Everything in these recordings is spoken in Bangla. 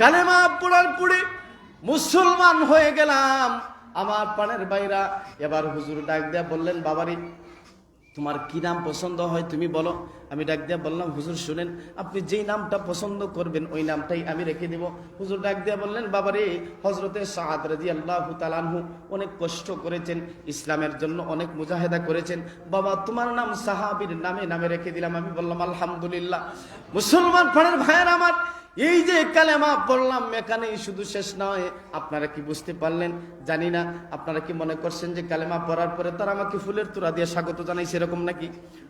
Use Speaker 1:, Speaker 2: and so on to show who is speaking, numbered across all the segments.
Speaker 1: কালেমা পড়ার পড়ে মুসলমান হয়ে গেলাম। আমার পানের বাইরা, এবার হুজুর ডাক দেয়া বললেন, বাবারি, তোমার কি নাম পছন্দ হয় তুমি বলো। আমি ডাক দিয়া বললাম, হুজুর, শুনেন, আপনি যেই নামটা পছন্দ করবেন, ওই নামটাই আমি রেখে দেব। হুজুর ডাক দিয়া বললেন, বাবারে হজরতে সাহাদ রাজি আল্লাহ তালানহু অনেক কষ্ট করেছেন, ইসলামের জন্য অনেক মুজাহেদা করেছেন। বাবা, তোমার নাম সাহাবির নামে নামে রেখে দিলাম। আমি বললাম, আলহামদুলিল্লাহ। মুসলমান পাড়ের ভাইয়ের আমার এই যে কালেমা পড়লাম এখানেই শুধু শেষ নয়। আপনারা কি বুঝতে পারলেন? জানি না। আপনারা কি মনে করছেন যে কালেমা পড়ার পরে তারা আমাকে ফুলের তোরা দিয়ে স্বাগত জানাই সেরকম নাকি?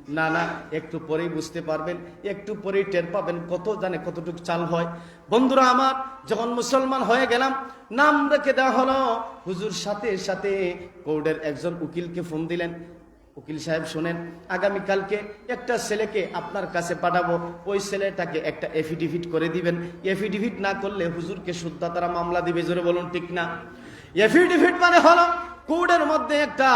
Speaker 1: না না, একটু পরেই বুঝতে পারবেন। একটু পরেই টের পাবেন কত জানে কতটুকু চাল হয়। বন্ধুরা আমার, যখন মুসলমান হয়ে গেলাম, নাম রেখে দেওয়া হলো। হুজুর সাথে সাথে কোর্টের একজন উকিলকে ফোন দিলেন। উকিল সাহেব শোনেন আগামীকালকে একটা ছেলেকে আপনার কাছে পাঠাবো। ওই ছেলেটাকে একটা এফিডেভিট করে দিবেন। এফিডেভিট না করলে হুজুরকে শুদ্ধা তারা মামলা দিবে, জোরে বলুন ঠিক না? এফিডেভিট মানে হলো কোর্টের মধ্যে একটা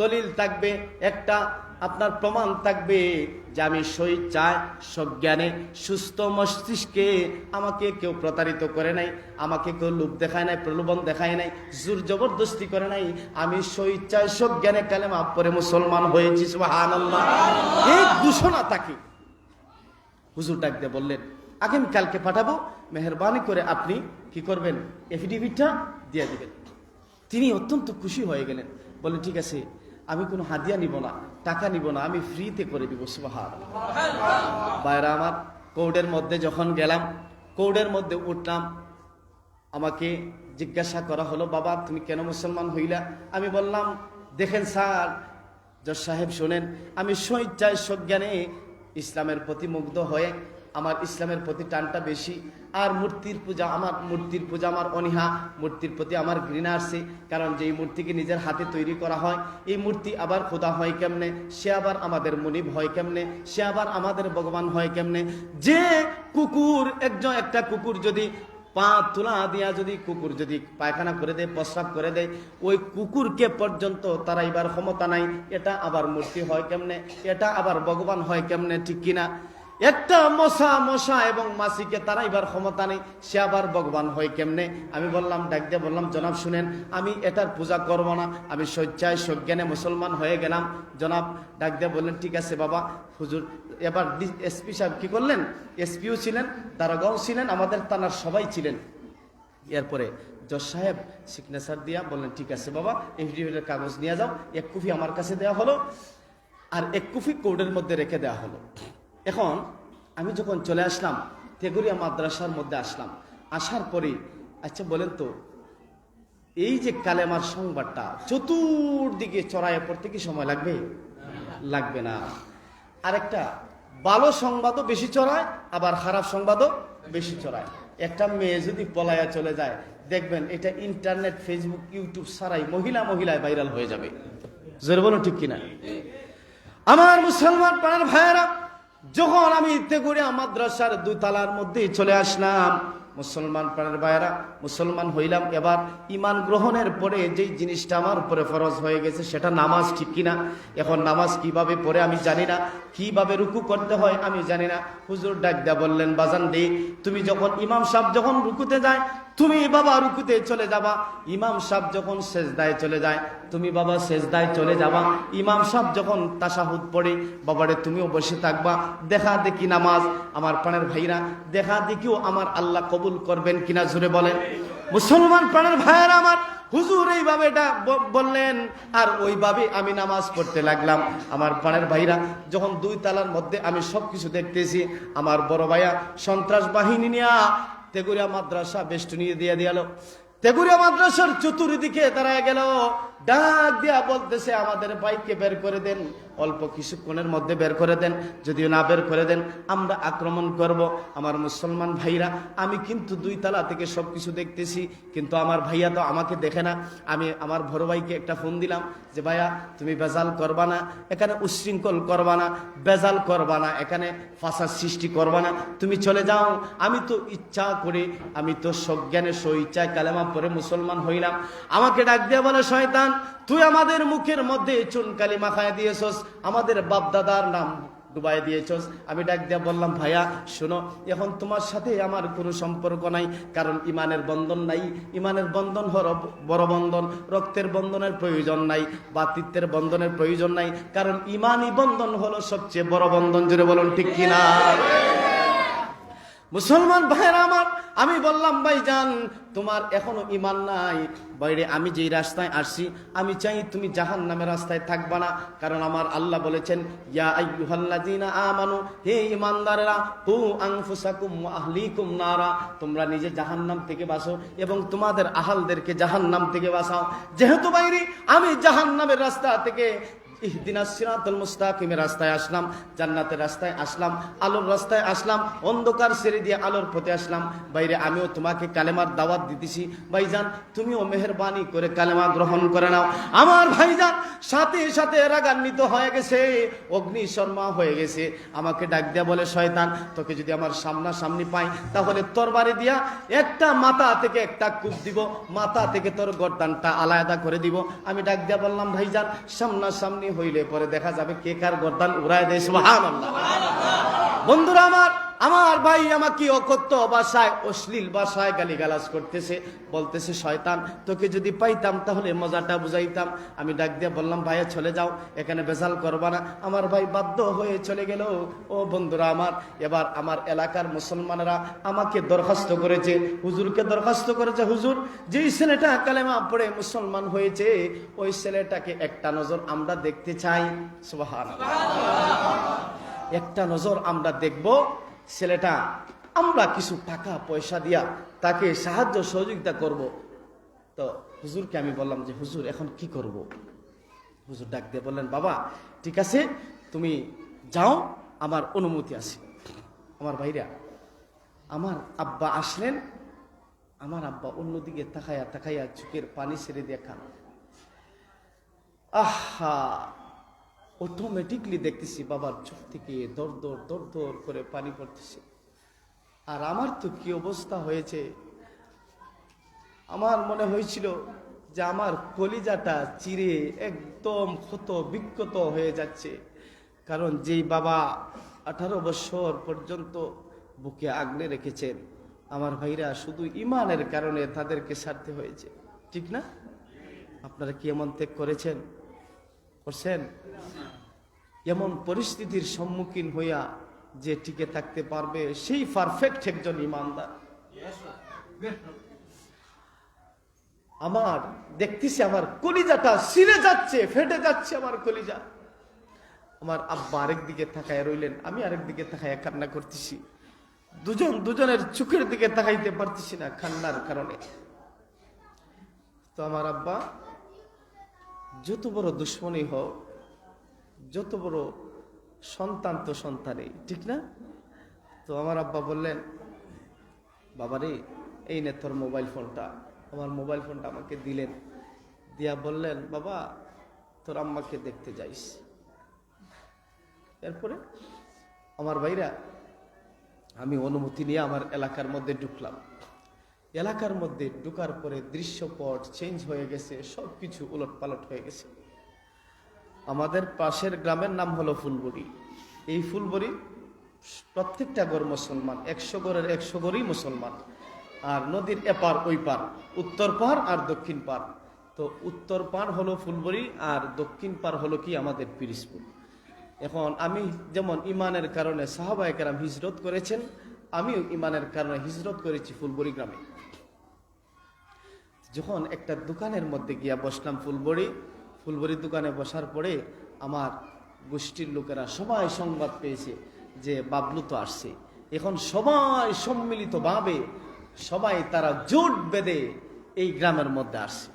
Speaker 1: দলিল থাকবে, একটা আপনার প্রমাণ থাকবে যে আমি স্বেচ্ছায় সজ্ঞানে সুস্থ মস্তিষ্কে আমাকে কেউ প্রতারিত করে নাই আমাকে কেউ লোভ দেখায় নাই প্রলোভন দেখায় নাই জোর জবরদস্তি করে নাই। আমি স্বেচ্ছায় সজ্ঞানে কালে কালেমা পরে মুসলমান হয়েছি এই ঘোষণা তাকে। হুজুর ডাক দিয়ে বললেন আগামীকালকে পাঠাবো মেহরবানি করে আপনি কি করবেন? এফিডেভিটটা দিয়ে দিবেন। তিনি অত্যন্ত খুশি হয়ে গেলেন। বললেন ঠিক আছে আমি কোনো হাদিয়া নিব না টাকা নিব না আমি ফ্রিতে করে দিব সুবাহার বাইরা আমার কোর্টের মধ্যে যখন গেলাম কোর্টের মধ্যে উঠলাম আমাকে জিজ্ঞাসা করা হলো বাবা তুমি কেন মুসলমান হইলা? আমি বললাম দেখেন স্যার জজ সাহেব শোনেন আমি স্বেচ্ছায় সজ্ঞানে ইসলামের প্রতি মুগ্ধ হয়ে আমার ইসলামের প্রতি টানটা বেশি। আর মূর্তির পূজা আমার, মূর্তির পূজা আমার অনীহা, মূর্তির প্রতি আমার ঘৃণা আসছে কারণ যেই মূর্তিকে নিজের হাতে তৈরি করা হয়, এই মূর্তি আবার খোদা হয় কেমনে? সে আবার আমাদের মনিব হয় কেমনে? সে আবার আমাদের ভগবান হয় কেমনে? যে কুকুর, একজন একটা কুকুর যদি পা তুলা দিয়া যদি কুকুর যদি পায়খানা করে দেয়, প্রস্রাব করে দেয়, ওই কুকুরকে পর্যন্ত তারা এবার ক্ষমতা নাই। এটা আবার মূর্তি হয় কেমনে? এটা আবার ভগবান হয় কেমনে? ঠিক কিনা? একটা মশা মশা এবং মাসিকে তারা এবার ক্ষমতা নেই, সে আবার ভগবান হয় কেমনে? আমি বললাম, ডাক দিয়ে বললাম, জনাব শুনেন, আমি এটার পূজা করব না। আমি শয্যায় সজ্ঞানে মুসলমান হয়ে গেলাম। জনাব ডাক দিয়ে বললেন, ঠিক আছে বাবা, হুজুর, এবার এসপি সাহেব কি করলেন? এসপিও ছিলেন, দারোগাও ছিলেন, আমাদের থানার সবাই ছিলেন। এরপরে জজ সাহেব সিগনেচার দিয়া বললেন, ঠিক আছে বাবা এফিডেভিটের কাগজ নিয়ে যাও, এক কপি আমার কাছে দেওয়া হলো, আর এক কুফি কোর্টের মধ্যে রেখে দেওয়া হলো। এখন আমি যখন চলে আসলাম, তেগুরিয়া মাদ্রাসার মধ্যে আসলাম, আসার পরে আচ্ছা বলেন তো, এই যে কালেমার সংবাদটা চতুর্দিকে চড়াইয়ে পড়তে কি সময় লাগবে? লাগবে না। আরেকটা, ভালো সংবাদও বেশি চড়ায় আবার খারাপ সংবাদও বেশি চড়ায় একটা মেয়ে যদি পলায়া চলে যায়, দেখবেন এটা ইন্টারনেট, ফেসবুক, ইউটিউব সারাই মহিলা মহিলায় ভাইরাল হয়ে যাবে। জোরে বলুন ঠিক কিনা? আমার মুসলমান পাড়ার ভাইয়েরা যখন আমি ইতে করে মাদ্রাসার দুই তালার মধ্যে চলে আসলাম মুসলমান প্রাণের ভাইয়েরা, মুসলমান হইলাম এবার। ইমান গ্রহণের পরে যেই জিনিসটা আমার উপরে ফরজ হয়ে গেছে, সেটা নামাজ ঠিক কিনা? এখন নামাজ কীভাবে পড়ে আমি জানি না। কীভাবে রুকু করতে হয় আমি জানি না। হুজুর ডাক দেয়া বললেন, বাজান দে, তুমি যখন ইমাম সাহেব যখন রুকুতে যায়, তুমি বাবা রুকুতে চলে যাবা। ইমাম সাহেব যখন সেজদায় চলে যায়, তুমি বাবা সেজদায় চলে যাবা। ইমাম সাহেব যখন তাসাহুদ পড়ে, বাবারে তুমিও বসে থাকবা। দেখা দেখি নামাজ, আমার প্রাণের ভাইরা, দেখা দেখিও আমার আল্লাহ কবুল করবেন কিনা জুড়ে বলেন। মুসলমান প্রাণের ভাইয়ের আমার, হুজুর এইভাবে এটা বললেন, আর ওইভাবে আমি নামাজ পড়তে লাগলাম। আমার প্রাণের ভাইরা, যখন দুই তালার মধ্যে আমি সবকিছু দেখতেছি, আমার বড় ভাইয়া সন্ত্রাস বাহিনী নিয়া তেগুরিয়া মাদ্রাসা বেষ্টনী দিয়ে দিয়ে দিয়ালো তেগুরিয়া মাদ্রাসার চতুর্দিকে দাঁড়ায় গেল। ডাক দিয়া বলতেছে, আমাদের বাইককে বের করে দেন, অল্প কিছুক্ষণের মধ্যে বের করে দেন, যদিও না বের করে দেন, আমরা আক্রমণ করব। আমার মুসলমান ভাইরা, আমি কিন্তু দুই তালা থেকে সব কিছু দেখতেছি, কিন্তু আমার ভাইয়া তো আমাকে দেখে না। আমি আমার বড় ভাইকে একটা ফোন দিলাম যে, ভাইয়া, তুমি বেজাল করবা না, এখানে উশৃঙ্খল করবা না বেজাল করবা না, এখানে ফাঁসার সৃষ্টি করবা না, তুমি চলে যাও। আমি তো ইচ্ছা করে, আমি তো সজ্ঞানে ইচ্ছায় কালেমা পরে মুসলমান হইলাম। আমাকে ডাক দিয়ে বলে, শয়তান তুই আমাদের মুখের মধ্যে চুনকালি মাখায় দিয়েছস, আমাদের বাপদাদার নাম ডুবাই দিয়েছস। আমি ডাক দিয়া বললাম, ভাইয়া, শোনো, এখন তোমার সাথে আমার কোনো সম্পর্ক নাই, কারণ ইমানের বন্ধন নাই। ইমানের বন্ধন হল বড় বন্ধন, রক্তের বন্ধনের প্রয়োজন নাই, বাতিত্বের বন্ধনের প্রয়োজন নাই, কারণ ইমানই বন্ধন হলো সবচেয়ে বড় বন্ধন। জুড়ে বলুন, ঠিক কিনা? মুসলমান ভাইয়েরা আমার, আমি বললাম, ভাই যান, তোমার এখনও ইমান নাই। বাইরে আমি যেই রাস্তায় আসছি, আমি চাই তুমি জাহান নামের রাস্তায় থাকবা না। কারণ আমার আল্লাহ বলেছেন হে নারা। তোমরা নিজে জাহান্নাম থেকে বাঁচো এবং তোমাদের আহালদেরকে জাহান্নাম থেকে বাঁচাও। যেহেতু বাইরে আমি জাহান্নামের রাস্তা থেকে রাস্তায় আসলাম রাস্তায় আসলাম, আলোর রাস্তায় আসলাম, অন্ধকার দিয়ে আলোর আসলাম। বাইরে আমিও তোমাকে কালেমার দাওয়াত দিতেছি। ভাইজান, তুমিও করে কালেমা গ্রহণ করে নাও। আমার ভাইজান, সাথে সাথে রাগান্বিত হয়ে গেছে। অগ্নি শর্মা হয়ে গেছে। আমাকে ডাক দেয়া বলে, শয়তান, তোকে যদি আমার সামনাসামনি পাই, তাহলে তোর বাড়ি দিয়া একটা মাথা থেকে একটা কূপ দিব। মাথা থেকে তোর গর্দানটা আলাদা করে দিব। আমি ডাক দিয়া বললাম, ভাইজান, সামনাসামনি হইলে পরে দেখা যাবে কে কার গর্দান উড়ায় দেয় সুবহানাল্লাহ। বন্ধুরা আমার আমার ভাই আমাকে অকথ্য ভাষায় অশ্লীল ভাষায় গালিগালাজ করতেছে, বলতেছে, শয়তান, তোকে যদি পাইতাম তাহলে মজাটা বুঝাইতাম। আমি ডাক দিয়ে বললাম, ভাইয়া, চলে যাও, এখানে বেজাল করবা না। আমার ভাই বাধ্য হয়ে চলে গেল। ও বন্ধুরা আমার, এবার আমার এলাকার মুসলমানেরা আমাকে দরখাস্ত করেছে। হুজুরকে দরখাস্ত করেছে, হুজুর, যেই ছেলেটা কালেমা পড়ে মুসলমান হয়েছে, ওই ছেলেটাকে একটা নজর আমরা দেখতে চাই। সুবহানাল্লাহ। একটা নজর আমরা দেখব ছেলেটা, আমরা কিছু টাকা, পয়সা দিয়া তাকে সাহায্য সহযোগিতা করব। তো হুজুরকে আমি বললাম যে, হুজুর, এখন কি করব? হুজুর ডাক দিয়ে বললেন, বাবা, ঠিক আছে, তুমি যাও, আমার অনুমতি আছে। আমার ভাইরা, আমার আব্বা আসলেন, আমার আব্বা অন্যদিকে তাকাইয়া তাকাইয়া চোখের পানি ছেড়ে দিয়ে খান আহা! অটোমেটিকলি দেখতেছি, বাবার চোখ থেকে দর দর দর দর করে পানি পড়তেছে। আর আমার তো কি অবস্থা হয়েছে? আমার মনে হয়েছিল যে আমার কলিজাটা চিরে একদম ক্ষত বিক্ষত হয়ে যাচ্ছে। কারণ যেই বাবা আঠারো বছর পর্যন্ত বুকে আগলে রেখেছেন, আমার ভাইরা শুধু ইমানের কারণে তাদেরকে সারতে হয়েছে। ঠিক না? আপনারা কি এমন ত্যাগ করেছেন? করছেন? এমন পরিস্থিতির সম্মুখীন হইয়া যে টিকে থাকতে পারবে, সেই পারফেক্ট একজন ইমানদার। আমার, দেখতেছি আমার কলিজাটা সিরে যাচ্ছে, ফেটে যাচ্ছে আমার কলিজা। আমার আব্বা আরেক দিকে রইলেন, আমি আরেক দিকে তাকায় কান্না করতেছি। দুজন, দুজনের চোখের দিকে তাকাইতে পারতেছি না কান্নার কারণে। তো আমার আব্বা, যত বড় দুশ্মনী হোক যত বড় সন্তান তো সন্তানই, ঠিক না? তো আমার আব্বা বললেন, বাবারে, এই নে তোর মোবাইল ফোনটা আমার মোবাইল ফোনটা আমাকে দিলেন। দিয়া বললেন, বাবা, তোর আম্মাকে দেখতে যাইস। এরপরে আমার ভাইরা, আমি অনুমতি নিয়ে আমার এলাকার মধ্যে ঢুকলাম। এলাকার মধ্যে ঢুকার পরে দৃশ্যপট চেঞ্জ হয়ে গেছে সব কিছু উলট পালট হয়ে গেছে। আমাদের পাশের গ্রামের নাম হলো ফুলবড়ি। এই ফুলবড়ি প্রত্যেকটা গড় মুসলমান, একশো গড়ের একশো গড়ই মুসলমান। আর নদীর এপার, ওই পার, উত্তর পার আর দক্ষিণ পার। তো উত্তর পার হলো ফুলবড়ি আর দক্ষিণ পার হলো কি আমাদের পিরিসপুর। এখন আমি যেমন ইমানের কারণে সাহাবায়কেরাম হিজরত করেছেন, আমিও ইমানের কারণে হিজরত করেছি ফুলবড়ি গ্রামে। যখন একটা দোকানের মধ্যে গিয়া বসলাম ফুলবড়ি ফুলবড়ির দোকানে বসার পরে আমার গোষ্ঠীর লোকেরা সবাই সংবাদ পেয়েছে যে বাবলু তো আসছে। এখন সবাই সম্মিলিতভাবে সবাই তারা জোট বেঁধে এই গ্রামের মধ্যে আসছে।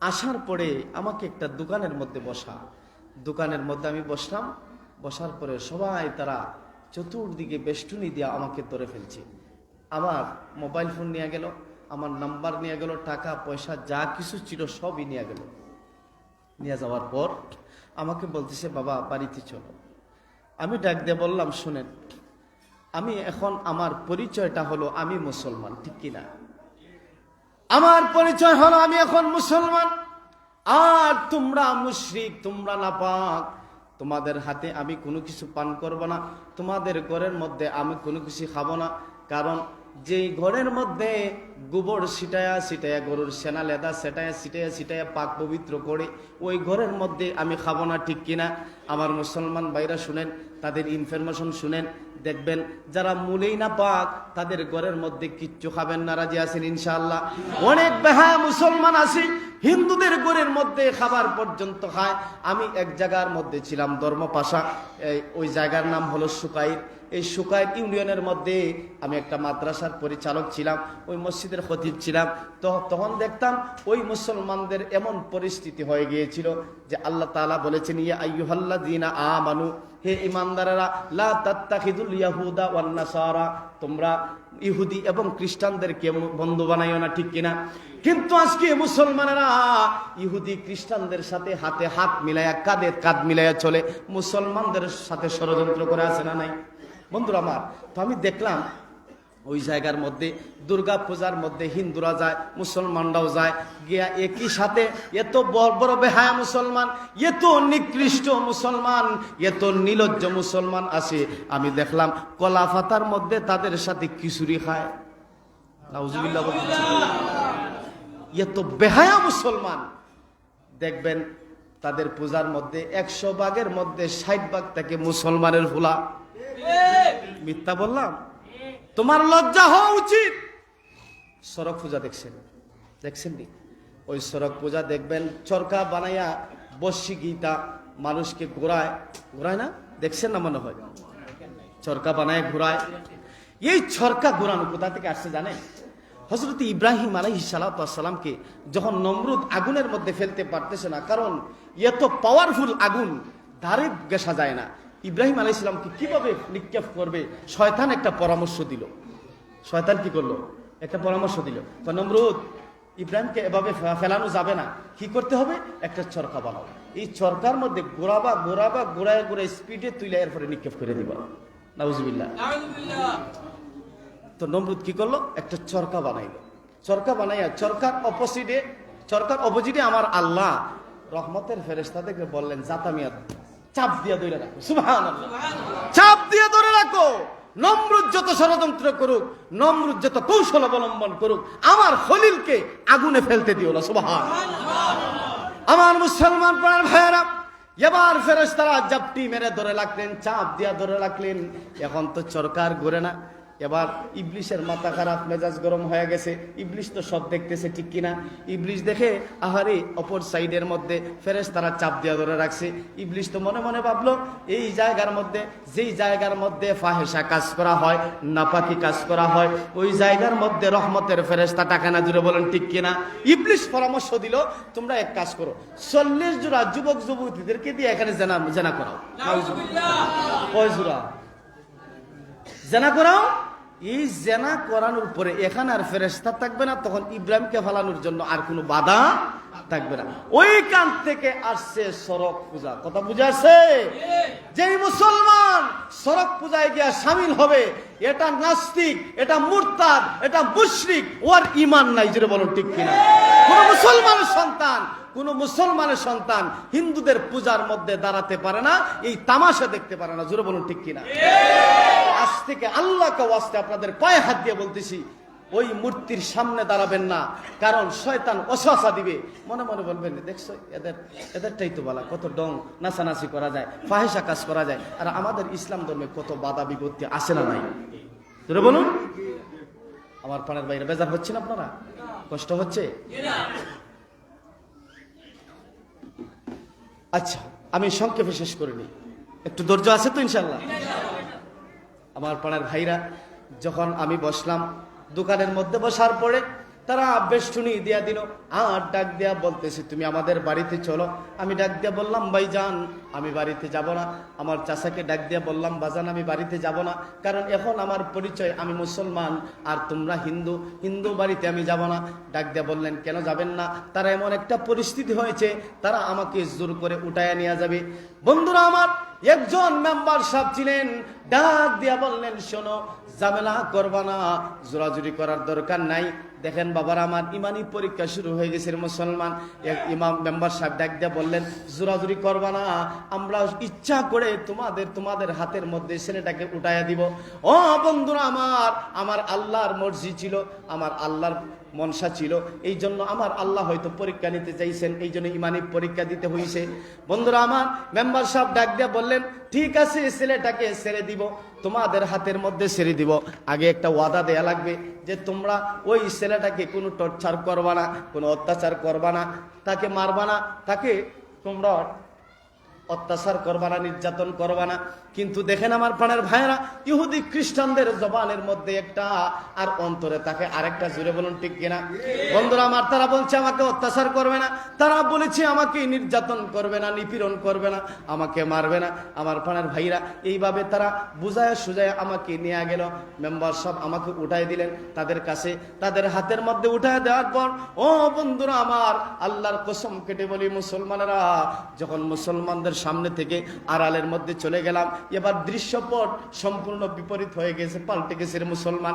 Speaker 1: আসার পরে আমাকে একটা দোকানের মধ্যে বসা। দোকানের মধ্যে আমি বসলাম। বসার পরে সবাই তারা চতুর্দিকে বেষ্টনী দিয়ে আমাকে ধরে ফেলছে। আমার মোবাইল ফোন নিয়ে গেল, আমার নাম্বার নিয়ে গেল, টাকা, পয়সা, যা কিছু ছিল সবই নিয়ে গেল। নিয়ে যাওয়ার পর আমাকে বলতেছে, বাবা, বাড়িতে চলো। আমি ডাক দিয়ে বললাম, শুনেন, আমি এখন আমার পরিচয়টা হলো আমি মুসলমান, ঠিক কিনা আমার পরিচয় হলো আমি এখন মুসলমান। আর তোমরা মুশরিক, তোমরা নাপাক। তোমাদের হাতে আমি কোনো কিছু পান করব না। তোমাদের ঘরের মধ্যে আমি কোনো কিছু খাব না। কারণ যেই ঘরের মধ্যে গোবর ছিটায়া ছিটায়া, গরুর সেনা লেদা সেটায়া ছিটায়া ছিটায়া পাক পবিত্র করে, ওই ঘরের মধ্যে আমি খাব না ঠিক কিনা? আমার মুসলমান ভাইরা শুনেন, তাদের ইনফরমেশন শুনেন দেখবেন, যারা মূলেই না পাক, তাদের ঘরের মধ্যে কিচ্ছু খাবেন না, রাজি আছেন ইনশাআল্লাহ? অনেক বেহা মুসলমান আছে, হিন্দুদের ঘরের মধ্যে খাবার পর্যন্ত খায়। আমি এক জায়গার মধ্যে ছিলাম, ধর্মপাশা ওই জায়গার নাম হলো সুকাইর। এই সুকাইর ইউনিয়নের মধ্যে আমি একটা মাদ্রাসার পরিচালক ছিলাম, ওই মসজিদের খতিব ছিলাম। তো তখন দেখতাম, ওই মুসলমানদের এমন পরিস্থিতি হয়ে গিয়েছিল যে আল্লাহ তাআলা বলেছেন, ইয়া আইয়ুহাল্লা দিনা আমানু, হে ইমানদারেরা লা তাত্তাখিদুল তোমরা ইহুদি এবং খ্রিস্টানদেরকে বন্ধু বানাইও না, ঠিক কিনা? কিন্তু আজকে মুসলমানেরা ইহুদি খ্রিস্টানদের সাথে হাতে হাত মিলাইয়া কাঁধে কাঁধ মিলাইয়া চলে। মুসলমানদের সাথে ষড়যন্ত্র করে আছে না নাই? বন্ধুরা আমার, তো আমি দেখলাম ওই জায়গার মধ্যে দুর্গা পূজার মধ্যে হিন্দুরা যায়, মুসলমানরাও যায়। গিয়া একই সাথে এত বড় বড় বেহায়া মুসলমান, এত নিকৃষ্ট মুসলমান, এত নিলজ্জ মুসলমান আছে। আমি দেখলাম কলা পাতার মধ্যে তাদের সাথে খিচুড়ি খায়। এত বেহায়া মুসলমান। দেখবেন তাদের পূজার মধ্যে একশো ভাগের মধ্যে ষাট ভাগ থেকে মুসলমানের ভোলা মিথ্যা বললাম? তোমার লজ্জা হওয়া উচিত। সড়ক পূজা দেখছেন? দেখছেন নি ওই সড়ক পূজা দেখবেন, চরকা বানাইয়া বসি গীতা মানুষকে ঘোরায়। ঘোরায় না? দেখছেন না মনে হয়? চরকা বানায়, ঘোরায়। এই চরকা ঘোরানো কোথা থেকে আসছে জানেন? হজরত ইব্রাহিম আলাইহি সালাতামকে যখন নমরুদ আগুনের মধ্যে ফেলতে পারতেছে না, কারণ এত পাওয়ারফুল আগুন, ধারে গেসা যায় না। ইব্রাহিম আলাই ইসলামকে কীভাবে নিক্ষেপ করবে? শয়তান একটা পরামর্শ দিল। শয়তান কি করল? একটা পরামর্শ দিল। তো নমরুদ ইব্রাহিমকে এভাবে ফেলানো যাবে না। কি করতে হবে? একটা চরকা বানাও। এই চরকার মধ্যে গোড়াবা গোড়াবা গোড়ায় গোড়ায় স্পিডে তুলে এরপরে নিক্ষেপ করে দিবা। নাউজুবিল্লাহ। তো নমরুদ কি করল? একটা চরকা বানাইলো। চরকা বানাইয়া চরকার অপোজিটে চরকার অপোজিটে আমার আল্লাহ। রহমতের ফেরেস্তাদেরকে বললেন জাতামিয়া চাপ দিয়ে ধরে রাখো সুভান চাপ দিয়ে ধরে রাখো। নমরুদ ষড়যন্ত্র করুক নমরুদ কৌশল অবলম্বন করুক, আমার খলিলকে আগুনে ফেলতে দিও না সুভান আমার মুসলমান প্রাণ ভাইয়েরা, এবার ফেরেস তারা জাপটি মেরে ধরে লাগলেন চাপ দিয়া ধরে লাগলেন এখন তো সরকার ঘুরে না। এবার ইবলিশের মাথা খারাপ মেজাজ গরম হয়ে গেছে। ইবলিশ তো সব দেখতেছে ঠিক কিনা? ইবলিশ দেখে আহারে অপর সাইডের মধ্যে ফেরেস তারা চাপ দিয়া ধরে রাখছে। ইবলিশ তো মনে মনে ভাবলো এই জায়গার মধ্যে যেই জায়গার মধ্যে ফাহেসা কাজ করা হয় নাপাকি কাজ করা হয় ওই জায়গার মধ্যে রহমতের ফেরেস্তা টাকা না জুড়ে বলেন ঠিক কিনা? ইবলিশ পরামর্শ দিল তোমরা এক কাজ করো চল্লিশ জোড়া যুবক যুবতীদেরকে দিয়ে এখানে জেনা জেনা করাও। কয় জোড়া? জেনা করাও? এই জেনা করানোর পরে এখানে আর ফেরেস্তা থাকবে না, তখন ইব্রাহিমকে ফালানোর জন্য আর কোনো বাধা থাকবে না। ওই কান থেকে আসছে সড়ক পূজা। কথা বুঝাচ্ছে যেই মুসলমান সড়ক পূজায় গিয়া সামিল হবে, এটা নাস্তিক, এটা মুরতাদ, এটা মুশরিক, ওর ইমান নাই যেটা বলো ঠিক কিনা? কোন মুসলমানের সন্তান, কোন মুসলমানের সন্তান হিন্দুদের পূজার মধ্যে দাঁড়াতে পারে না, এই তামাশা দেখতে পারে না, জোরে বলুন ঠিক কিনা? আজ থেকে আল্লাহকে ওয়াস্তে আপনাদের পায়ে হাত দিয়ে বলতেছি, ওই মূর্তির সামনে দাঁড়াবেন না, কারণ শয়তান অশাসা দিবে। মনে মনে বলবেন, দেখছ, এদের, এদেরটাই তো বলা, কত ডং, নাচানাচি করা যায়, ফাহেসা কাজ করা যায়। আর আমাদের ইসলাম ধর্মে কত বাধা বিপত্তি আসে না নাই? ধরে বলুন। আমার পানের বাইরে বেজার হচ্ছে না আপনারা? কষ্ট হচ্ছে? আচ্ছা আমি সংক্ষেপে শেষ করে নিই। একটু ধৈর্য আছে তো ইনশাল্লাহ আমার পাড়ার ভাইরা, যখন আমি বসলাম, দোকানের মধ্যে বসার পরে তারা বেষ্টনী দিয়া দিল, আর ডাক দিয়া বলতেছে, তুমি আমাদের বাড়িতে চলো। আমি ডাক দিয়া বললাম, ভাইজান, আমি বাড়িতে যাব না। আমার চাচাকে ডাক দিয়া বললাম বাজান আমি বাড়িতে যাব না। কারণ এখন আমার পরিচয়, আমি মুসলমান, আর তোমরা হিন্দু। হিন্দু বাড়িতে আমি যাব না। ডাক দিয়া বললেন, কেন যাবেন না? তারা এমন একটা পরিস্থিতি হয়েছে, তারা আমাকে জোর করে উঠায় নিয়ে যাবে। বন্ধুরা আমার একজন মেম্বার সাহেব ছিলেন ডাক দিয়া বললেন, শোনো, ঝামেলা করবা না, জোরাজুরি করার দরকার নাই। দেখেন বাবার, আমার ইমানি পরীক্ষা শুরু হয়ে গেছে মুসলমান। ইমাম মেম্বার সাহেব ডাক দিয়া বললেন, জোরাজুরি করবা না, আমরা ইচ্ছা করে তোমাদের তোমাদের হাতের মধ্যে ছেলেটাকে উঠাইয়া দিব। ও বন্ধুরা আমার আমার আল্লাহর মর্জি ছিল, আমার আল্লাহর মনসা ছিল এই জন্য আমার আল্লাহ হয়তো পরীক্ষা নিতে চাইছেন এই জন্য ইমানি পরীক্ষা দিতে হয়েছে বন্ধুরা আমার মেম্বার সাহেব ডাক দিয়া বললেন, ঠিক আছে, ছেলেটাকে ছেড়ে দিব। তোমাদের হাতের মধ্যে ছেড়ে দিব। আগে একটা ওয়াদা দেয়া লাগবে যে তোমরা ওই ছেলেটাকে কোনো টর্চার করবা না, কোনো অত্যাচার করবা না, তাকে মারবা না, তাকে তোমরা অত্যাচার করবা না, নির্যাতন করবা না। কিন্তু দেখেন আমার প্রাণের ভাইয়েরা, ইহুদি খ্রিস্টানদের জবানের মধ্যে একটা আর অন্তরে তাকে আরেকটা জুড়ে বলুন, ঠিক কিনা? বন্ধুরা আমার, তারা বলছে, আমাকে অত্যাচার করবে না। তারা বলেছে, আমাকে নির্যাতন করবে না, নিপীড়ন করবে না, আমাকে মারবে না। আমার প্রাণের ভাইরা এইভাবে তারা বুঝায় সুজায় আমাকে নিয়ে গেল। মেম্বার সব আমাকে উঠাই দিলেন তাদের কাছে। তাদের হাতের মধ্যে উঠায় দেওয়ার পর, ও বন্ধুরা আমার, আল্লাহর কসম কেটে বলি, মুসলমানেরা, যখন মুসলমানদের সামনে থেকে আড়ালের মধ্যে চলে গেলাম। এবার দৃশ্যপট সম্পূর্ণ বিপরীত হয়ে গেছে, পাল্টে গেছে মুসলমান।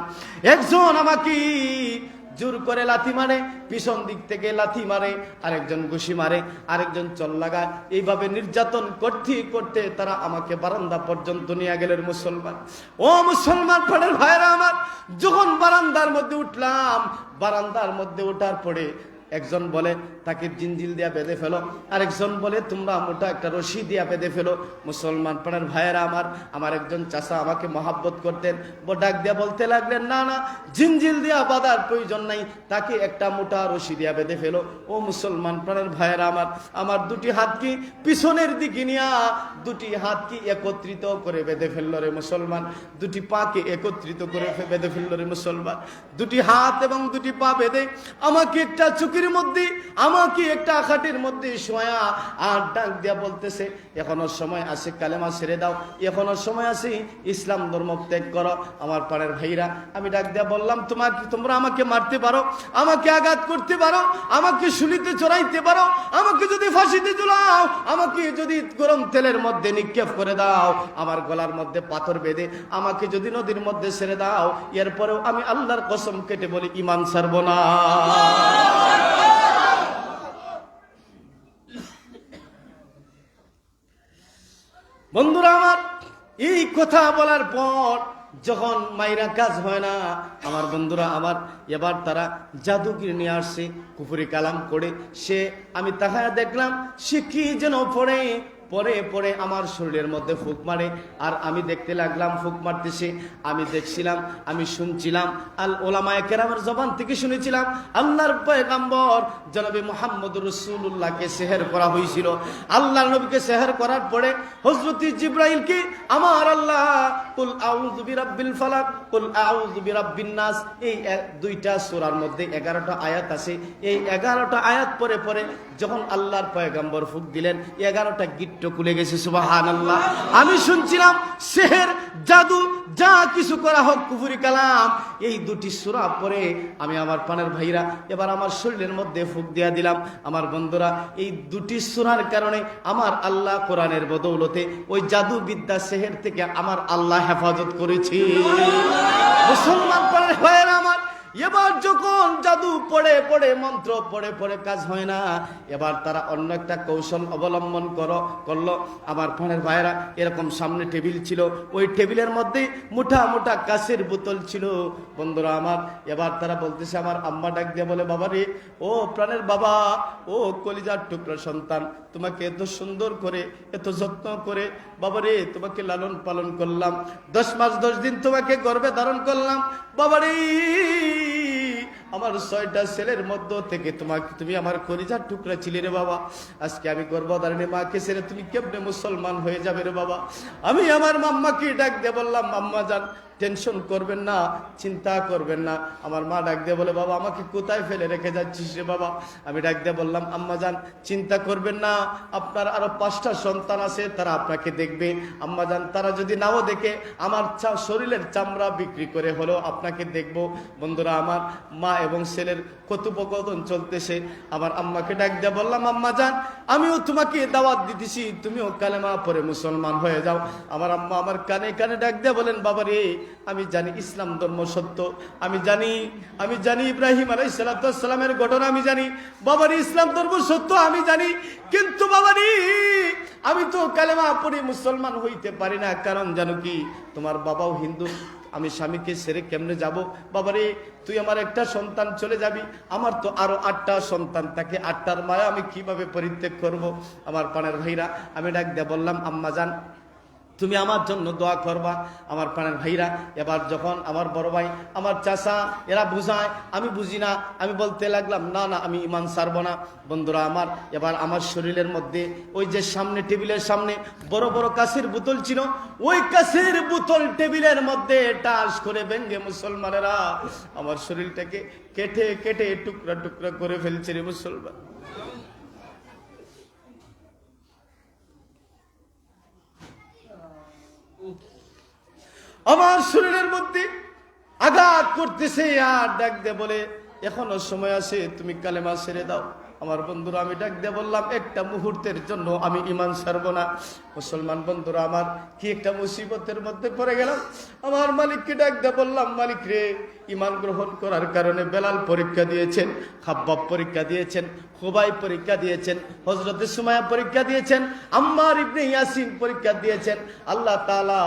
Speaker 1: একজন আমাকে জোর করে লাথি মারে, পিছন দিক থেকে লাথি মারে, আরেকজন ঘুষি মারে, আরেকজন চল লাগায়। এইভাবে নির্যাতন করতে করতে তারা আমাকে বারান্দা পর্যন্ত নিয়ে গেলেন মুসলমান। ও মুসলমান প্রাণের ভাইরা আমার, যখন বারান্দার মধ্যে উঠলাম, বারান্দার মধ্যে ওঠার পরে একজন বলে, তাকে জিনজিল দিয়া বেঁধে ফেলো। আরেকজন বলে, তোমরা মোটা একটা রশি দিয়া বেঁধে ফেলো। মুসলমান পাড়ার ভাইয়েরা আমার আমার একজন চাষা আমাকে মহাব্বত করতেন। ডাক দিয়া বলতে লাগলেন, না না জিনজিল দিয়া বাঁধার প্রয়োজন নাই। তাকে একটা মোটা রশি দিয়া বেঁধে ফেলো। ও মুসলমান প্রাণের ভাইয়েরা আমার আমার দুটি হাত কি পিছনের দিকে নিয়া, দুটি হাত কি একত্রিত করে বেঁধে ফেলল রে মুসলমান? দুটি পাকে একত্রিত করে বেঁধে ফেলল রে মুসলমান? দুটি হাত এবং দুটি পা বেঁধে আমাকে একটা চুকির মধ্যে, আমাকে একটা খাটের মধ্যে শোয়া আর ডাক দিয়া বলতেছে, এখনও সময় আছে, কালেমা ছেড়ে দাও। এখনও সময় আছে, ইসলাম ধর্ম ত্যাগ করো, আমার পাড়ের ভাইরা। আমি ডাক দিয়া বললাম, তোমাকে, তোমরা আমাকে মারতে পারো, আমাকে আঘাত করতে পারো, আমাকে শুলিতে চড়াইতে পারো, আমাকে যদি ফাঁসিতে ঝুলাও আমাকে যদি গরম তেলের মধ্যে নিক্ষেপ করে দাও, আমার গলার মধ্যে পাথর বেঁধে আমাকে যদি নদীর মধ্যে ছেড়ে দাও, এরপরেও আমি আল্লাহর কসম কেটে বলি, ইমান ছাড়বো না। বন্ধুরা আমার, এই কথা বলার পর যখন মাইরা কাজ হয় না, আমার বন্ধুরা আমার, এবার তারা জাদুগির নিয়ে আসছে কুপুরি কালাম করে, সে, আমি তাহারা দেখলাম, সে কি যেন পড়ে পরে পরে আমার শরীরের মধ্যে ফুক মারে। আর আমি দেখতে লাগলাম, ফুক মারতেছে। আমি দেখছিলাম, আমি শুনছিলাম। আল ওলামায় কেরামের জবান থেকে শুনেছিলাম, আল্লাহর পয়গাম্বর জনাবি মোহাম্মদ রসুল্লাহকে সেহের করা হয়েছিল। আল্লাহ নবীকে সেহের করার পরে হজরতি জিব্রাইলকে আমার আল্লাহ, কুল আউযু ফালাক, কুল আউযু বিরাব্বিন নাস। এই দুইটা সূরার মধ্যে 11টা আয়াত আছে। এই 11টা আয়াত পরে পরে যখন আল্লাহর পয়গাম্বর ফুক দিলেন 11টা গিট্ট খুলে গেছে, সুবহানাল্লাহ। আমি শুনছিলাম সেহের জাদু, যা কিছু করা হোক কুফুরি কালাম। এই দুটি সূরা পরে আমি আমার পানের ভাইরা, এবার আমার শরীরের মধ্যে ফুক দিয়া দিলাম। আমার বন্ধুরা, এই দুটি সূরার কারণে আমার আল্লাহ কোরআনের বদৌলতে ওই জাদু বিদ্যা সেহের থেকে আমার আল্লাহ হেফাজত করেছি। মুসলমান পানের ভাইয়েরা আমার এবার যখন জাদু পড়ে পড়ে, মন্ত্র পড়ে পড়ে কাজ হয় না, এবার তারা অন্য একটা কৌশল অবলম্বন করো, করল। আমার ফোনের ভাইয়েরা, এরকম সামনে টেবিল ছিল, ওই টেবিলের মধ্যে মোটা মোটা কাছের বোতল ছিল। বন্ধুরা আমার, এবার তারা বলতেছে, আমার আম্মা ডাক দিয়ে বলে, বাবা রে, ও প্রাণের বাবা, ও কলিজার টুকরা সন্তান, তোমাকে এত সুন্দর করে, এত যত্ন করে, বাবা রে, তোমাকে লালন পালন করলাম। দশ মাস দশ দিন তোমাকে গর্বে ধারণ করলাম। বাবা রে আমার ছয়টা ছেলের মধ্য থেকে তোমাকে, তুমি আমার কলিজার টুকরা ছিলে রে বাবা। আজকে আমি গর্ভধারণে মাকে ছেড়ে তুমি কেমনে মুসলমান হয়ে যাবে রে বাবা? আমি আমার মাম্মাকে ডাক দিয়ে বললাম, মাম্মা যান টেনশন করবেন না, চিন্তা করবেন না। আমার মা ডাক দিয়ে বলে, বাবা, আমাকে কোথায় ফেলে রেখে যাচ্ছিস রে বাবা? আমি ডাক দিয়ে বললাম, আম্মা যান, চিন্তা করবেন না, আপনার আরও পাঁচটা সন্তান আছে, তারা আপনাকে দেখবে। আম্মা যান, তারা যদি নাও দেখে, আমার চা- শরীরের চামড়া বিক্রি করে হলেও আপনাকে দেখব। বন্ধুরা, আমার মা এবং ছেলের কথোপকথন চলতেছে। আমার আম্মাকে ডাক দিয়ে বললাম, আম্মা যান, আমিও তোমাকে দাওয়াত দিতেছি, তুমিও কালেমা পরে মুসলমান হয়ে যাও। আমার আম্মা আমার কানে কানে ডাক দিয়ে বলেন, বাবা রে আমি জানি ইসলাম ধর্ম সত্য। আমি জানি আমি জানি ইব্রাহিম আলাই সালাতামের ঘটনা আমি জানি। বাবার ইসলাম ধর্ম সত্য আমি জানি। কিন্তু বাবারি আমি তো কালেমা পড়ে মুসলমান হইতে পারি না। কারণ জানো কি, তোমার বাবাও হিন্দু। আমি স্বামীকে সেরে কেমনে যাব? বাবারে তুই আমার একটা সন্তান চলে যাবি। আমার তো আরও আটটা সন্তান তাকে আটটার মায়া আমি কীভাবে পরিত্যাগ করব? আমার পানের ভাইরা, আমি ডাক দিয়ে বললাম, আম্মা যান। তুমি আমার জন্য দোয়া করবা, আমার প্রাণের ভাইরা। এবার যখন আমার বড় ভাই, আমার চাষা এরা বুঝায়, আমি বুঝি না, আমি বলতে লাগলাম, না না, আমি ইমান সারবো না। বন্ধুরা আমার, এবার আমার শরীরের মধ্যে ওই যে সামনে টেবিলের সামনে বড় বড় কাছের বোতল ছিল, ওই কাছের বোতল টেবিলের মধ্যে টাস করে ভেঙ্গে মুসলমানেরা আমার শরীরটাকে কেটে কেটে টুকরা টুকরা করে ফেলছে রে মুসলমান। আমার শরীরের মধ্যে আঘাত করতেছে, আর ডাক দে বলে, এখনও সময় আছে, তুমি কালেমা ছেড়ে দাও। আমার বন্ধুরা, আমি ডাক দিয়ে বললাম, একটা মুহূর্তের জন্য আমি ইমান সারবো না। মুসলমান বন্ধুরা, আমার কি একটা মুসিবতের মধ্যে পড়ে গেলাম। আমার মালিককে ডাক দিয়ে বললাম, মালিক রে ইমান গ্রহণ করার কারণে বেলাল পরীক্ষা দিয়েছেন হাব্বাব পরীক্ষা দিয়েছেন খুবাই পরীক্ষা দিয়েছেন হজরতের সুমায়া পরীক্ষা দিয়েছেন, আম্মার ইবনে ইয়াসিন পরীক্ষা দিয়েছেন। আল্লাহ তাআলা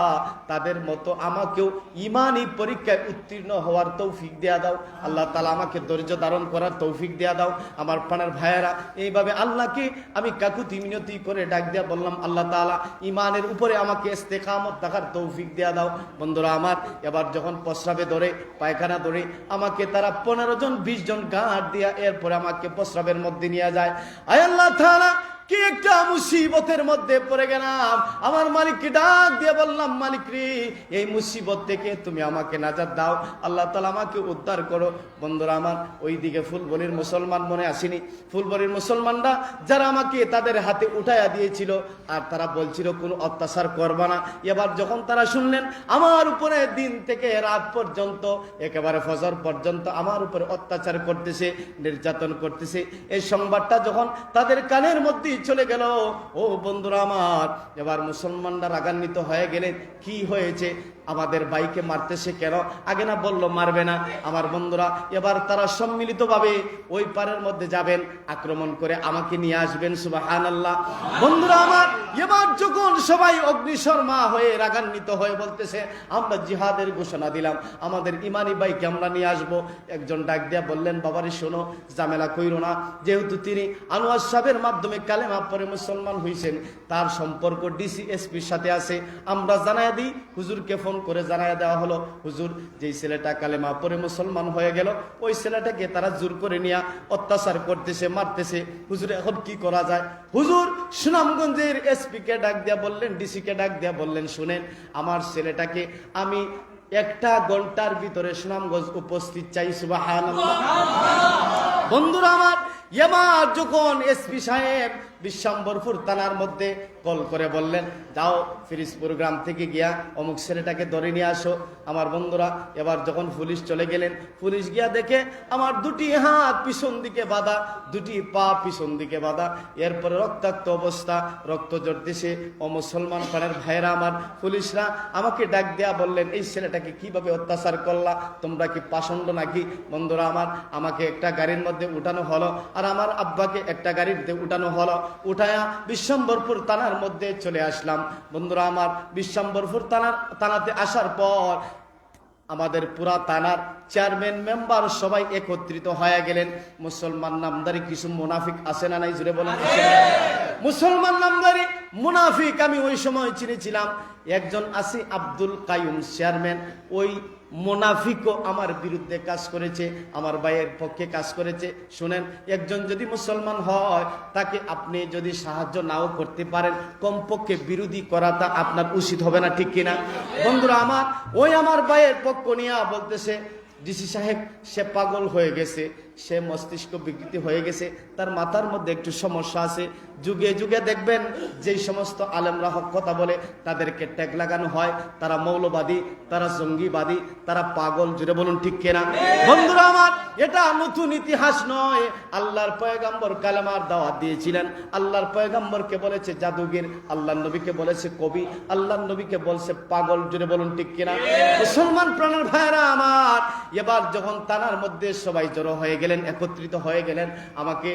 Speaker 1: তাদের মতো আমাকেও ইমানই পরীক্ষায় উত্তীর্ণ হওয়ার তৌফিক দেয়া দাও। আল্লাহ তালা আমাকে ধৈর্য ধারণ করার তৌফিক দেয়া দাও। আমার প্রাণের ভাইয়েরা, এইভাবে আল্লাহকে আমি কাকুতি মিনতি করে ডাক দিয়া বললাম, আল্লাহ তাআলা ইমানের উপরে আমাকে ইস্তেকামত থাকার তৌফিক দেয়া দাও। বন্ধুরা আমার, এবার যখন প্রস্রাবে ধরে পায়খানা ধরে আমাকে তারা পনেরো জন, বিশ জন গাঁট দিয়া এরপরে আমাকে প্রস্রাবের মধ্যে নিয়ে যায়। আয় আল্লাহ তাআলা কি একটা মুসিবতের মধ্যে পড়ে গেলাম। আমার মালিককে ডাক দিয়ে বললাম, মালিক রে, এই মুসিবত থেকে তুমি আমাকে নাজার দাও। আল্লাহ তালা আমাকে উদ্ধার করো। বন্ধুরা আমার ওই দিকে ফুলবনির মুসলমান মনে আসেনি। ফুলবনির মুসলমানরা যারা আমাকে তাদের হাতে উঠাইয়া দিয়েছিল, আর তারা বলছিল, কোনো অত্যাচার করবা না। এবার যখন তারা শুনলেন, আমার উপরে দিন থেকে রাত পর্যন্ত, একেবারে ফজর পর্যন্ত আমার উপরে অত্যাচার করতেছে, নির্যাতন করতেছে। এই সংবাদটা যখন তাদের কানের মধ্যে চলে গেল। ও বন্ধুরা আমার এবার মুসলমানরা রাগান্বিত হয়ে গেলেন কি হয়েছে? আমাদের বাইকে মারতেছে কেন আগে না বলল, মারবে না। আমার বন্ধুরা, এবার তারা সম্মিলিতভাবে ওই পারের মধ্যে যাবেন, আক্রমণ করে আমাকে নিয়ে আসবেন সুবাহান আল্লাহ বন্ধুরা আমার, এবার যখন সবাই অগ্নিশর্মা হয়ে রাগান্বিত হয়ে বলতেছে, আমরা জিহাদের ঘোষণা দিলাম, আমাদের ইমানি বাইকে আমরা নিয়ে আসব। একজন ডাক দিয়া বললেন, বাবারে, শোনো জামেলা কইরো না। যেহেতু তিনি আনোয়ার সাহেবের মাধ্যমে কালেমা পরে মুসলমান হয়েছেন তার সম্পর্ক ডিসি এসপির সাথে আছে। আমরা জানাই দিই, হুজুরকে ফোন করে জানাই দেওয়া হলো, হুজুর, যেই ছেলেটা কালেমা পরে মুসলমান হয়ে গেল, ওই ছেলেটাকে তারা জোর করে নিয়ে অত্যাচার করতেছে, মারতেছে। হুজুর, এখন কি করা যায়? হুজুর, সুনামগঞ্জের এসপি কে ডাক দিয়া বললেন ডিসি কে ডাক দিয়া বললেন, শুনেন, আমার ছেলেটাকে আমি একটা ঘণ্টার ভিতরে সুনামগঞ্জ উপস্থিত চাই বন্ধুরা আমার, এবার যখন এসপি সাহেব বিশ্বম্বরপুর থানার মধ্যে কল করে বললেন, যাও ফিরিজপুর গ্রাম থেকে গিয়া অমুক ছেলেটাকে ধরে নিয়ে আসো। আমার বন্ধুরা এবার যখন পুলিশ চলে গেলেন, পুলিশ গিয়া দেখে আমার দুটি হাত পিছন দিকে বাঁধা, দুটি পা পিছন দিকে বাঁধা। এরপরে রক্তাক্ত অবস্থা, রক্ত জড়তেছে ও মুসলমান পাড়ের ভাইরা আমার পুলিশরা আমাকে ডাক দেয়া বললেন, এই ছেলেটাকে কীভাবে অত্যাচার করলা? তোমরা কি পাষণ্ড নাকি? বন্ধুরা আমার, আমাকে একটা গাড়ির মধ্যে উঠানো হলো আর আমার আব্বাকে একটা গাড়িতে উঠানো হলো। উঠায়া বিশ্বম্বরপুর থানার মধ্যে চলে আসলাম। বন্ধুরা, আমার বিশ্বম্বরপুর থানাতে আসার পর আমাদের পুরা থানার চেয়ারম্যান, মেম্বার সবাই একত্রিত হয়ে গেলেন। মুসলমান নামদারি কিছু মুনাফিক আছে না নাই? জুড়ে বলেন। মুসলমান নামদারি মুনাফিক আমি ওই সময় চিনেছিলাম। একজন আছে আব্দুল কায়ুম চেয়ারম্যান। ওই মোনাফিকও আমার বিরুদ্ধে কাজ করেছে, আমার ভাইয়ের পক্ষে কাজ করেছে। শুনেন, একজন যদি মুসলমান হয়, তাকে আপনি যদি সাহায্য নাও করতে পারেন, কমপক্ষে বিরোধী করাটা আপনার উচিত হবে না, ঠিক কিনা? বন্ধুরা, আমার, ওই আমার ভাইয়ের পক্ষ নিয়ে বলতেছে, ডিসি সাহেব, সে পাগল হয়ে গেছে। সে মস্তিষ্ক বিকৃতি হয়ে গেছে, তার মাথার মধ্যে একটু সমস্যা আছে। যুগে যুগে দেখবেন, যেই সমস্ত আলেমরা হক কথা বলে, তাদেরকে ট্যাগ লাগানো হয়। তারা মৌলবাদী, তারা জঙ্গিবাদী, তারা পাগল জুড়ে বলুন ঠিক কেনা? বন্ধুরা আমার, এটা নতুন ইতিহাস নয়। আল্লাহর পয়গাম্বর কালেমার দাওয়াত দিয়েছিলেন। আল্লাহর পয়গাম্বরকে বলেছে জাদুগির, আল্লাহ নবীকে বলেছে কবি, আল্লাহ নবীকে বলছে পাগল জুড়ে বলুন ঠিক কিনা? মুসলমান প্রাণের ভাইরা আমার, এবার যখন তানার মধ্যে সবাই জড়ো হয়ে গেলেন একত্রিত হয়ে গেলেন আমাকে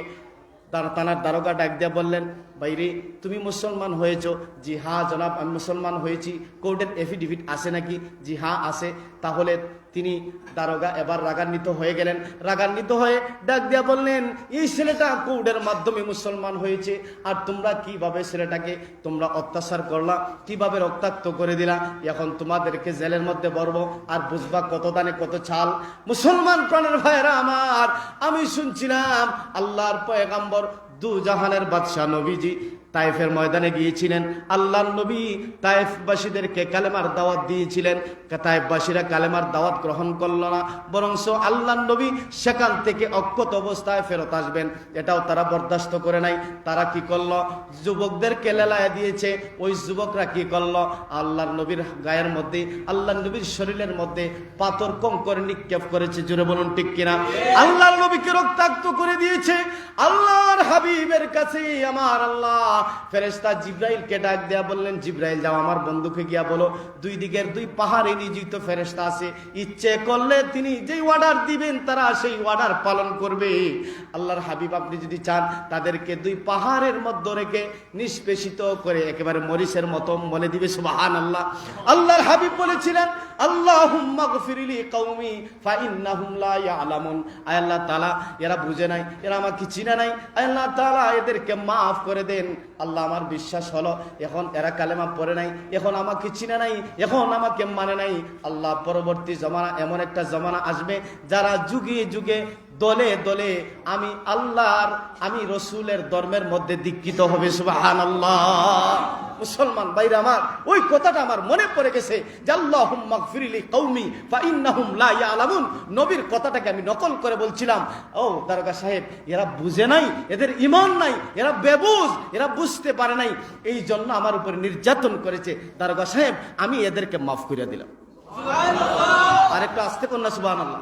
Speaker 1: তার তানার দারোগা ডাক দিয়ে বললেন বাইরে, তুমি মুসলমান হয়েছ, জি হ্যাঁ জনাব, আমি মুসলমান হয়েছি, কোর্টের এফিডেভিট আছে নাকি? জি হ্যাঁ আছে। তাহলে তিনি দারোগা এবার রাগান্বিত হয়ে গেলেন। রাগান্বিত হয়ে ডাক দিয়া বললেন, এই ছেলেটা কোর্টের মাধ্যমে মুসলমান হয়েছে, আর তোমরা কীভাবে ছেলেটাকে তোমরা অত্যাচার করলা? কীভাবে রক্তাক্ত করে দিলা? এখন তোমাদেরকে জেলের মধ্যে বরব আর বুঝবা কত দানে কত ছাল। মুসলমান প্রাণের ভাইরা আমার, আমি শুনছিলাম আল্লাহর পয়গাম্বর দু জাহানের বাদশাহ নবীজি তাইফের ময়দানে গিয়েছিলেন। আল্লাহর নবী তাইফবাসীদেরকে কালেমার দাওয়াত দিয়েছিলেন। তাইফবাসীরা কালেমার দাওয়াত গ্রহণ করল না বরংস আল্লাহর নবী সেখান থেকে অক্ষত অবস্থায় ফেরত আসবেন। এটাও তারা বরদাস্ত করে নাই। তারা কি করল? যুবকদেরকে লেলায় দিয়েছে। ওই যুবকরা কি করল? আল্লাহর নবীর গায়ের মধ্যে, আল্লাহর নবীর শরীরের মধ্যে পাথর কম করে নিক্ষেপ করেছে। জুড়ে বলুন ঠিক কিনা? আল্লাহর নবীকে রক্তাক্ত করে দিয়েছে। আল্লাহর হাবিবের কাছে আমার আল্লাহ ফেরেস্তা জিব্রাইলকে ডাক দেয়া বললেন, জিব্রাইল, যাও আমার বন্ধুকে গিয়া বলো। দুই দিকের দুই পাহাড়ে নিযুক্ত ফেরেস্তা আছে। ইচ্ছে করলে তিনি যেই অর্ডার দিবেন, তারা সেই অর্ডার পালন করবে। আল্লাহর হাবিব, আপনি যদি চান, তাদেরকে দুই পাহাড়ের মধ্যে রেখে নিষ্পেষিত করে একেবারে মরিচের মতো বলে দিবে। সুবাহান আল্লাহ আল্লাহর হাবিব বলেছিলেন আল্লাহ এরা বুঝে নাই, এরা নাই। আল্লাহ এদেরকে করে দেন। আল্লাহ আমার বিশ্বাস হলো, এখন এরা নাই, এখন নাই, এখন আমাকে মানে নাই। আল্লাহ পরবর্তী জমানা এমন একটা জমানা আসবে, যারা যুগে যুগে দলে দলে আমি আল্লাহর আমি রসুলের ধর্মের মধ্যে দীক্ষিত হবে সুবাহান আল্লাহ মুসলমান বাইরে আমার ওই কথাটা আমার মনে পড়ে গেছে ইয়ালামুন। নবীর কথাটাকে আমি নকল করে বলছিলাম ও দারোগা সাহেব এরা বুঝে নাই এদের ইমান নাই এরা বেবুজ এরা বুঝতে পারে নাই। এই জন্য আমার উপর নির্যাতন করেছে। দারোগা সাহেব আমি এদেরকে মাফ করে দিলাম। আরেকটু আসতে কন্যা সুবহানাল্লাহ।